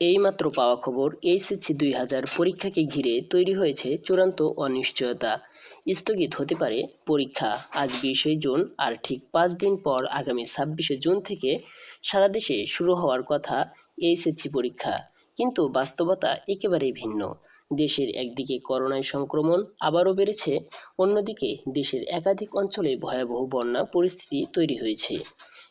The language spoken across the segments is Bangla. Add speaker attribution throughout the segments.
Speaker 1: এইমাত্র পাওয়া খবর এইচএসসি দুই হাজার পরীক্ষাকে ঘিরে তৈরি হয়েছে চূড়ান্ত অনিশ্চয়তা। স্থগিত হতে পারে পরীক্ষা। আজ বিশে জুন, আর ঠিক পাঁচ দিন পর আগামী ছাব্বিশে জুন থেকে সারা দেশে শুরু হওয়ার কথা এইচএসসি পরীক্ষা। কিন্তু বাস্তবতা একেবারেই ভিন্ন। দেশের একদিকে করোনায় সংক্রমণ আবারও বেড়েছে, অন্যদিকে দেশের একাধিক অঞ্চলে ভয়াবহ বন্যা পরিস্থিতি তৈরি হয়েছে।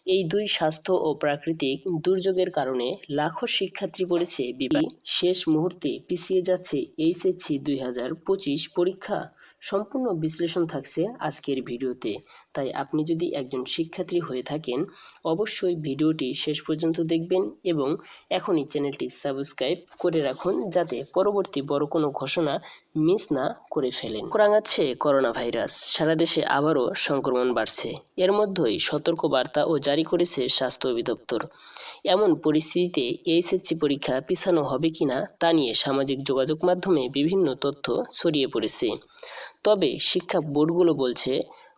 Speaker 1: এই দুই স্বাস্থ্য ও প্রাকৃতিক দুর্যোগের কারণে লাখো শিক্ষার্থী পড়েছে বিপি শেষ মুহূর্তে পিছিয়ে যাচ্ছে এইচএসসি দুই হাজার পঁচিশ পরীক্ষা। সম্পূর্ণ বিশ্লেষণ থাকছে আজকের ভিডিওতে। তাই আপনি যদি একজন শিক্ষার্থী হয়ে থাকেন, অবশ্যই ভিডিওটি শেষ পর্যন্ত দেখবেন এবং এখনই চ্যানেলটি সাবস্ক্রাইব করে রাখুন যাতে পরবর্তী বড় কোনো ঘোষণা মিস না করে ফেলেন। রাঙাচ্ছে করোনা ভাইরাস সারা দেশে আবারও সংক্রমণ বাড়ছে। এর মধ্যেই সতর্ক বার্তা ও জারি করেছে স্বাস্থ্য অধিদপ্তর। এমন পরিস্থিতিতে এইচএসসি পরীক্ষা পিছানো হবে কিনা তা নিয়ে সামাজিক যোগাযোগ মাধ্যমে বিভিন্ন তথ্য ছড়িয়ে পড়েছে। তবে শিক্ষা বোর্ডগুলো বলছে,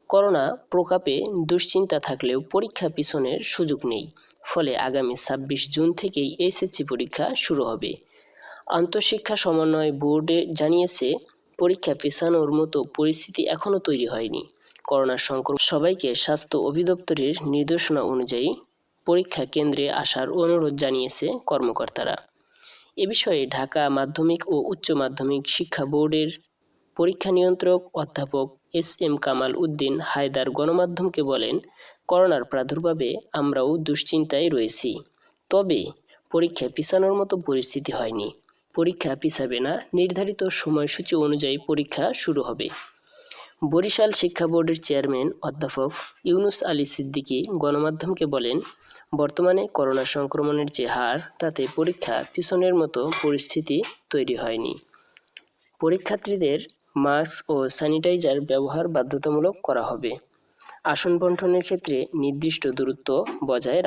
Speaker 1: করোনা প্রকাপে দুশ্চিন্তা থাকলেও পরীক্ষা পিছনের সুযোগ নেই। ফলে আগামী ছাব্বিশ জুন থেকেই এসএসসি পরীক্ষা শুরু হবে। আন্তঃশিক্ষা সমন্বয় বোর্ডে জানিয়েছে, পরীক্ষা পেছানোর মতো পরিস্থিতি এখনও তৈরি হয়নি। করোনা সংক্রমণ সবাইকে স্বাস্থ্য অধিদপ্তরের নির্দেশনা অনুযায়ী পরীক্ষা কেন্দ্রে আসার অনুরোধ জানিয়েছে কর্মকর্তারা। এ বিষয়ে ঢাকা মাধ্যমিক ও উচ্চ মাধ্যমিক শিক্ষা বোর্ডের পরীক্ষা নিয়ন্ত্রক অধ্যাপক এস এম কামাল উদ্দিন হায়দার গণমাধ্যমকে বলেন, করোনার প্রাদুর্ভাবে আমরাও দুশ্চিন্তায় রয়েছি। তবে পরীক্ষা পিছানোর মতো পরিস্থিতি হয়নি। পরীক্ষা পিছাবে না। নির্ধারিত সময়সূচি অনুযায়ী পরীক্ষা শুরু হবে। বরিশাল শিক্ষা বোর্ডের চেয়ারম্যান অধ্যাপক ইউনুস আলী সিদ্দিকী গণমাধ্যমকে বলেন, বর্তমানে করোনা সংক্রমণের যে হার, তাতে পরীক্ষা পিছনের মতো পরিস্থিতি তৈরি হয়নি। পরীক্ষার্থীদের মাস্ক ও স্যানিটাইজার ব্যবহার বাধ্যতামূলক করা হবে। আসন বন্টনের ক্ষেত্রে নির্দিষ্ট দূরত্ব বজায়